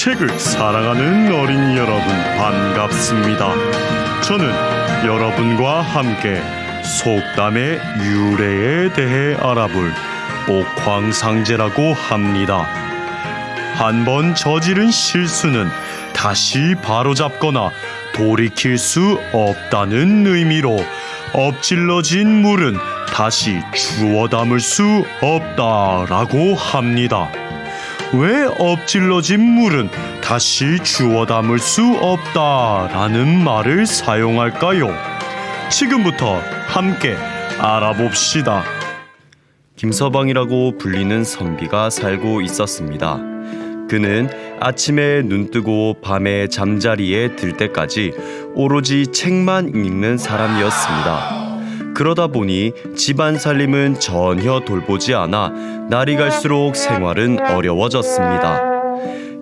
책을 사랑하는 어린이 여러분 반갑습니다. 저는 여러분과 함께 속담의 유래에 대해 알아볼 옥황상제라고 합니다. 한 번 저지른 실수는 다시 바로잡거나 돌이킬 수 없다는 의미로 엎질러진 물은 다시 주워 담을 수 없다라고 합니다. 왜 엎질러진 물은 다시 주워 담을 수 없다라는 말을 사용할까요? 지금부터 함께 알아봅시다. 김서방이라고 불리는 선비가 살고 있었습니다. 그는 아침에 눈 뜨고 밤에 잠자리에 들 때까지 오로지 책만 읽는 사람이었습니다. 그러다 보니 집안 살림은 전혀 돌보지 않아 날이 갈수록 생활은 어려워졌습니다.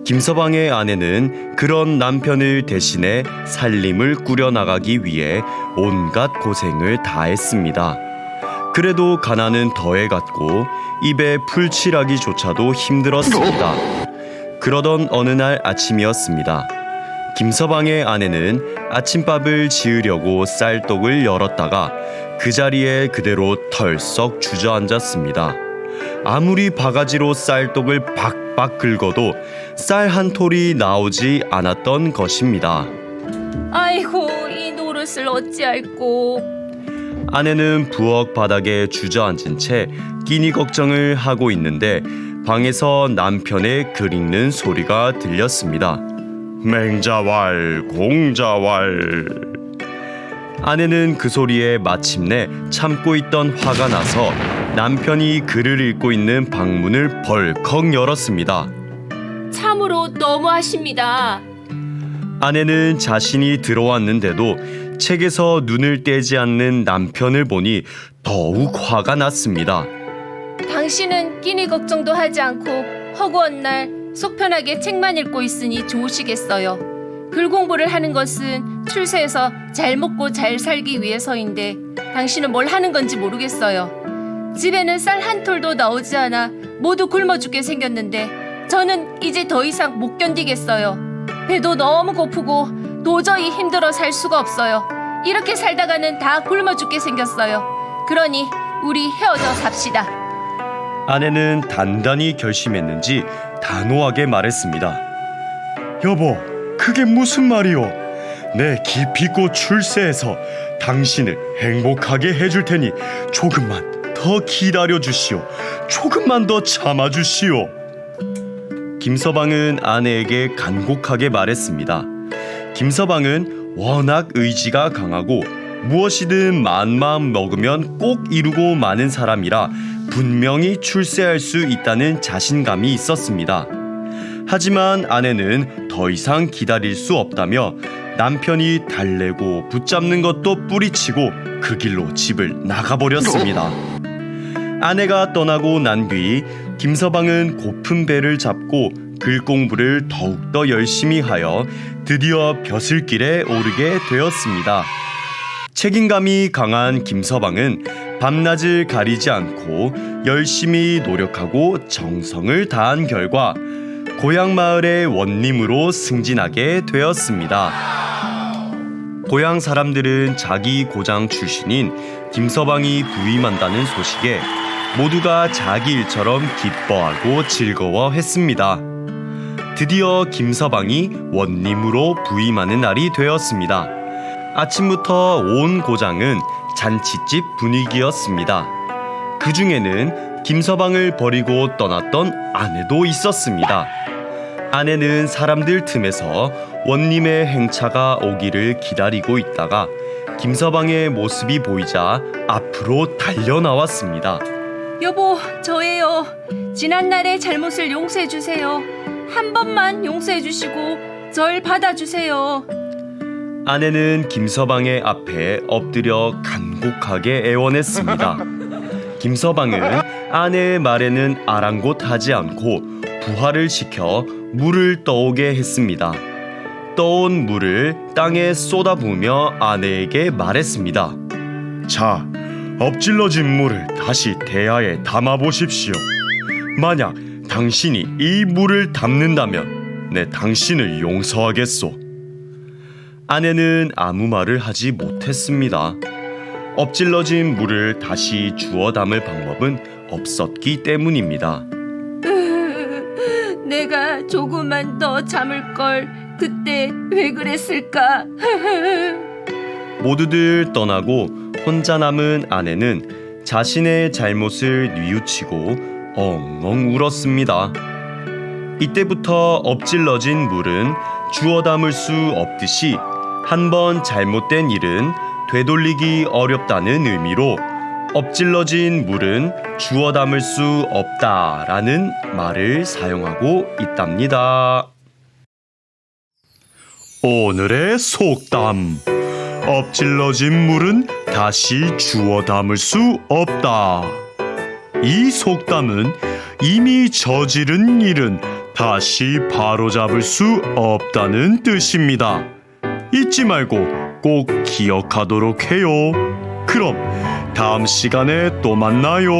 김서방의 아내는 그런 남편을 대신해 살림을 꾸려나가기 위해 온갖 고생을 다했습니다. 그래도 가난은 더해갔고 입에 풀칠하기조차도 힘들었습니다. 그러던 어느 날 아침이었습니다. 김서방의 아내는 아침밥을 지으려고 쌀떡을 열었다가 그 자리에 그대로 털썩 주저앉았습니다. 아무리 바가지로 쌀떡을 박박 긁어도 쌀 한 톨이 나오지 않았던 것입니다. 아이고 이 노릇을 어찌할꼬 아내는 부엌 바닥에 주저앉은 채 끼니 걱정을 하고 있는데 방에서 남편의 글 읽는 소리가 들렸습니다. 맹자왈 공자왈 아내는 그 소리에 마침내 참고 있던 화가 나서 남편이 글을 읽고 있는 방문을 벌컥 열었습니다. 참으로 너무하십니다 아내는 자신이 들어왔는데도 책에서 눈을 떼지 않는 남편을 보니 더욱 화가 났습니다. 당신은 끼니 걱정도 하지 않고 허구한 날 속편하게 책만 읽고 있으니 좋으시겠어요 글 공부를 하는 것은 출세해서 잘 먹고 잘 살기 위해서인데 당신은 뭘 하는 건지 모르겠어요 집에는 쌀 한 톨도 나오지 않아 모두 굶어 죽게 생겼는데 저는 이제 더 이상 못 견디겠어요 배도 너무 고프고 도저히 힘들어 살 수가 없어요. 이렇게 살다가는 다 굶어 죽게 생겼어요. 그러니 우리 헤어져 삽시다. 아내는 단단히 결심했는지 단호하게 말했습니다. 여보, 그게 무슨 말이오? 내 깊이고 출세해서 당신을 행복하게 해줄 테니 조금만 더 기다려 주시오. 조금만 더 참아 주시오. 김서방은 아내에게 간곡하게 말했습니다. 김서방은 워낙 의지가 강하고 무엇이든 만마음 먹으면 꼭 이루고 마는 사람이라 분명히 출세할 수 있다는 자신감이 있었습니다. 하지만 아내는 더 이상 기다릴 수 없다며 남편이 달래고 붙잡는 것도 뿌리치고 그 길로 집을 나가버렸습니다. 아내가 떠나고 난 뒤 김서방은 고픈 배를 잡고 글 공부를 더욱더 열심히 하여 드디어 벼슬길에 오르게 되었습니다. 책임감이 강한 김서방은 밤낮을 가리지 않고 열심히 노력하고 정성을 다한 결과 고향 마을의 원님으로 승진하게 되었습니다. 고향 사람들은 자기 고장 출신인 김서방이 부임한다는 소식에 모두가 자기 일처럼 기뻐하고 즐거워했습니다. 드디어 김서방이 원님으로 부임하는 날이 되었습니다. 아침부터 온 고장은 잔치집 분위기였습니다. 그 중에는 김서방을 버리고 떠났던 아내도 있었습니다. 아내는 사람들 틈에서 원님의 행차가 오기를 기다리고 있다가 김서방의 모습이 보이자 앞으로 달려 나왔습니다. 여보, 저예요. 지난날의 잘못을 용서해 주세요. 한 번만 용서해 주시고 절 받아 주세요. 아내는 김서방의 앞에 엎드려 간곡하게 애원했습니다. 김서방은 아내의 말에는 아랑곳하지 않고 부활을 시켜 물을 떠오게 했습니다. 떠온 물을 땅에 쏟아부으며 아내에게 말했습니다. 자, 엎질러진 물을 다시 대야에 담아 보십시오. 만약 당신이 이 물을 담는다면 내 당신을 용서하겠소. 아내는 아무 말을 하지 못했습니다. 엎질러진 물을 다시 주워 담을 방법은 없었기 때문입니다. 내가 조금만 더 잠을 걸 그때 왜 그랬을까? 모두들 떠나고 혼자 남은 아내는 자신의 잘못을 뉘우치고 엉엉 울었습니다. 이때부터 엎질러진 물은 주워 담을 수 없듯이 한 번 잘못된 일은 되돌리기 어렵다는 의미로 엎질러진 물은 주워 담을 수 없다라는 말을 사용하고 있답니다. 오늘의 속담. 엎질러진 물은 다시 주워 담을 수 없다. 이 속담은 이미 저지른 일은 다시 바로잡을 수 없다는 뜻입니다. 잊지 말고 꼭 기억하도록 해요. 그럼 다음 시간에 또 만나요.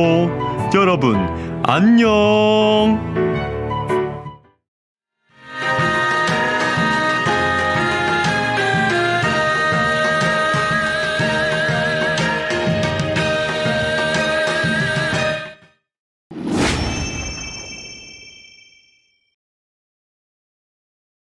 여러분, 안녕.